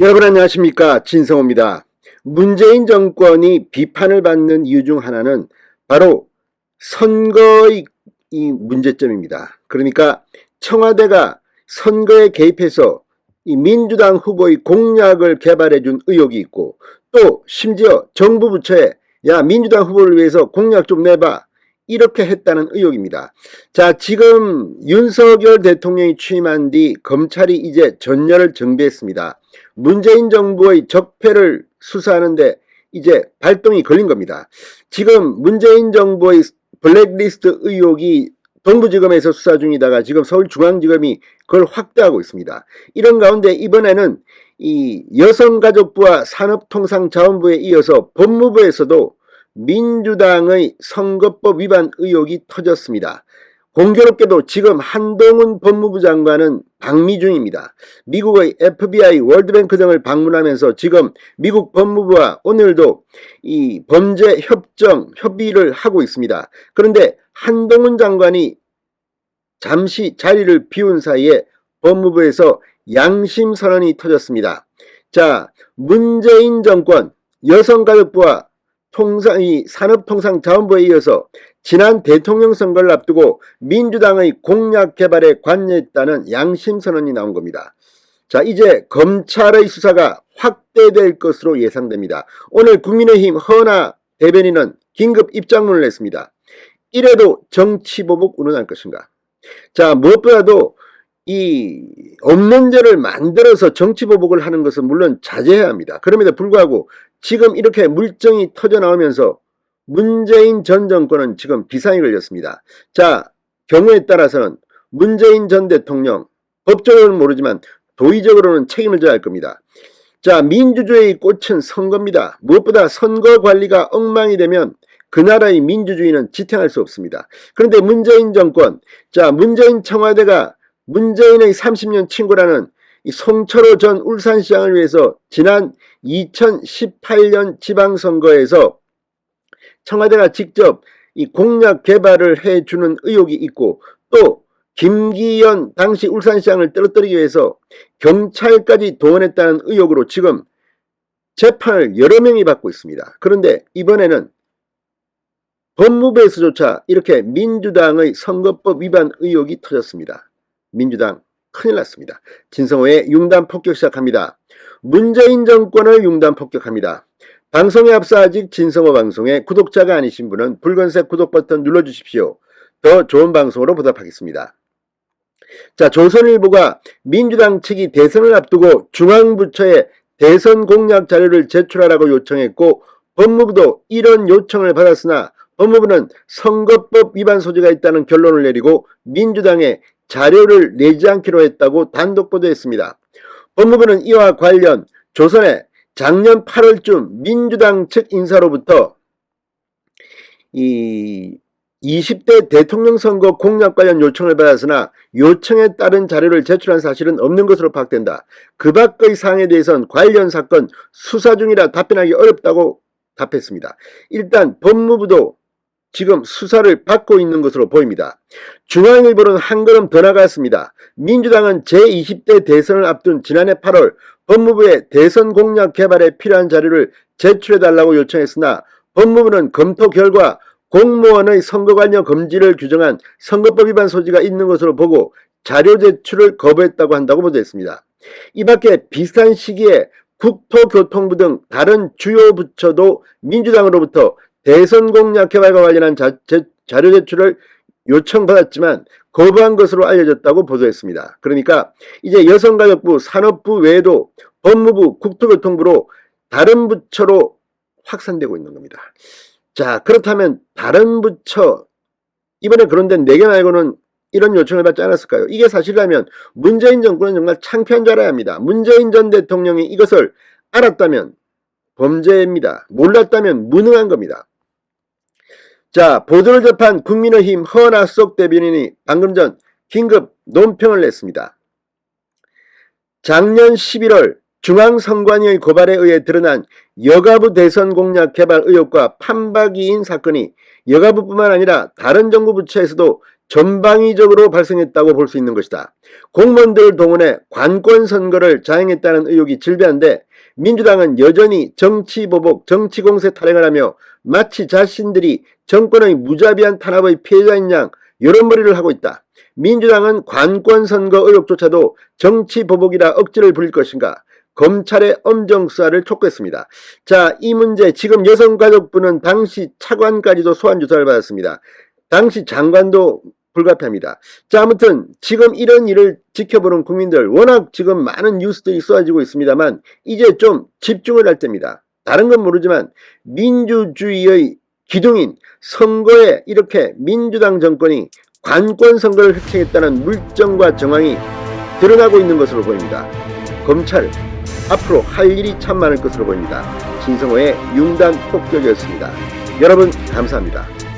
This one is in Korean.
여러분 안녕하십니까 진성호입니다. 문재인 정권이 비판을 받는 이유 중 하나는 바로 선거의 이 문제점입니다. 그러니까 청와대가 선거에 개입해서 이 민주당 후보의 공약을 개발해 준 의혹이 있고 또 심지어 정부 부처에 야 민주당 후보를 위해서 공약 좀 내봐 이렇게 했다는 의혹입니다. 자, 지금 윤석열 대통령이 취임한 뒤 검찰이 이제 전열을 정비했습니다. 문재인 정부의 적폐를 수사하는데 이제 발동이 걸린 겁니다. 지금 문재인 정부의 블랙리스트 의혹이 동부지검에서 수사 중이다가 지금 서울중앙지검이 그걸 확대하고 있습니다. 이런 가운데 이번에는 이 여성가족부와 산업통상자원부에 이어서 법무부에서도 민주당의 선거법 위반 의혹이 터졌습니다. 공교롭게도 지금 한동훈 법무부 장관은 방미 중입니다. 미국의 FBI, 월드뱅크 등을 방문하면서 지금 미국 법무부와 오늘도 이 범죄 협정, 협의를 하고 있습니다. 그런데 한동훈 장관이 잠시 자리를 비운 사이에 법무부에서 양심 선언이 터졌습니다. 자, 문재인 정권 여성가족부와 통상 이 산업통상자원부에 이어서 지난 대통령 선거를 앞두고 민주당의 공약 개발에 관여했다는 양심 선언이 나온 겁니다. 자, 이제 검찰의 수사가 확대될 것으로 예상됩니다. 오늘 국민의힘 허나 대변인은 긴급 입장문을 냈습니다. 이래도 정치보복 운운할 것인가? 자, 무엇보다도 이 없는 죄를 만들어서 정치보복을 하는 것은 물론 자제해야 합니다. 그럼에도 불구하고 지금 이렇게 물정이 터져 나오면서 문재인 전 정권은 지금 비상이 걸렸습니다. 자, 경우에 따라서는 문재인 전 대통령 법적으로는 모르지만 도의적으로는 책임을 져야 할 겁니다. 자, 민주주의의 꽃은 선거입니다. 무엇보다 선거 관리가 엉망이 되면 그 나라의 민주주의는 지탱할 수 없습니다. 그런데 문재인 정권, 자, 문재인 청와대가 문재인의 30년 친구라는 이 송철호 전 울산시장을 위해서 지난 2018년 지방선거에서 청와대가 직접 이 공약 개발을 해주는 의혹이 있고 또 김기현 당시 울산시장을 떨어뜨리기 위해서 경찰까지 동원했다는 의혹으로 지금 재판을 여러 명이 받고 있습니다. 그런데 이번에는 법무부에서조차 이렇게 민주당의 선거법 위반 의혹이 터졌습니다. 민주당 큰일 났습니다. 진성호의 융단 폭격 시작합니다. 문재인 정권을 융단 폭격합니다. 방송에 앞서 아직 진성호 방송의 구독자가 아니신 분은 붉은색 구독 버튼 눌러주십시오. 더 좋은 방송으로 보답하겠습니다. 자, 조선일보가 민주당 측이 대선을 앞두고 중앙부처에 대선 공약 자료를 제출하라고 요청했고 법무부도 이런 요청을 받았으나 법무부는 선거법 위반 소지가 있다는 결론을 내리고 민주당에 자료를 내지 않기로 했다고 단독 보도했습니다. 법무부는 이와 관련 조선에 작년 8월쯤 민주당 측 인사로부터 이 20대 대통령 선거 공약 관련 요청을 받았으나 요청에 따른 자료를 제출한 사실은 없는 것으로 파악된다. 그 밖의 사항에 대해선 관련 사건 수사 중이라 답변하기 어렵다고 답했습니다. 일단 법무부도 지금 수사를 받고 있는 것으로 보입니다. 중앙일보는 한 걸음 더 나갔습니다. 민주당은 제20대 대선을 앞둔 지난해 8월 법무부에 대선 공약 개발에 필요한 자료를 제출해달라고 요청했으나 법무부는 검토 결과 공무원의 선거 관련 금지를 규정한 선거법 위반 소지가 있는 것으로 보고 자료 제출을 거부했다고 한다고 보도했습니다. 이 밖에 비슷한 시기에 국토교통부 등 다른 주요 부처도 민주당으로부터 대선 공약 개발과 관련한 자, 제, 자료 제출을 요청받았지만 거부한 것으로 알려졌다고 보도했습니다. 그러니까 이제 여성가족부, 산업부 외에도 법무부, 국토교통부로 다른 부처로 확산되고 있는 겁니다. 자, 그렇다면 다른 부처, 이번에 그런데 4개 말고는 이런 요청을 받지 않았을까요? 이게 사실이라면 문재인 정권은 정말 창피한 줄 알아야 합니다. 문재인 전 대통령이 이것을 알았다면 범죄입니다. 몰랐다면 무능한 겁니다. 자, 보도를 접한 국민의힘 허나석 대변인이 방금 전 긴급 논평을 냈습니다. 작년 11월 중앙선관위의 고발에 의해 드러난 여가부 대선 공약 개발 의혹과 판박이인 사건이 여가부뿐만 아니라 다른 정부 부처에서도 전방위적으로 발생했다고 볼 수 있는 것이다. 공무원들을 동원해 관권 선거를 자행했다는 의혹이 질비한데 민주당은 여전히 정치보복, 정치공세 타령을 하며 마치 자신들이 정권의 무자비한 탄압의 피해자인 양 이런 머리를 하고 있다. 민주당은 관권 선거 의혹조차도 정치보복이라 억지를 부릴 것인가? 검찰의 엄정 수사를 촉구했습니다. 자, 이 문제 지금 여성가족부는 당시 차관까지도 소환 조사를 받았습니다. 당시 장관도 불가피합니다. 자, 아무튼 지금 이런 일을 지켜보는 국민들 워낙 지금 많은 뉴스들이 쏟아지고 있습니다만 이제 좀 집중을 할 때입니다. 다른 건 모르지만 민주주의의 기둥인 선거에 이렇게 민주당 정권이 관권 선거를 획책했다는 물정과 정황이 드러나고 있는 것으로 보입니다. 검찰 앞으로 할 일이 참 많을 것으로 보입니다. 진성호의 융단 폭격이었습니다. 여러분 감사합니다.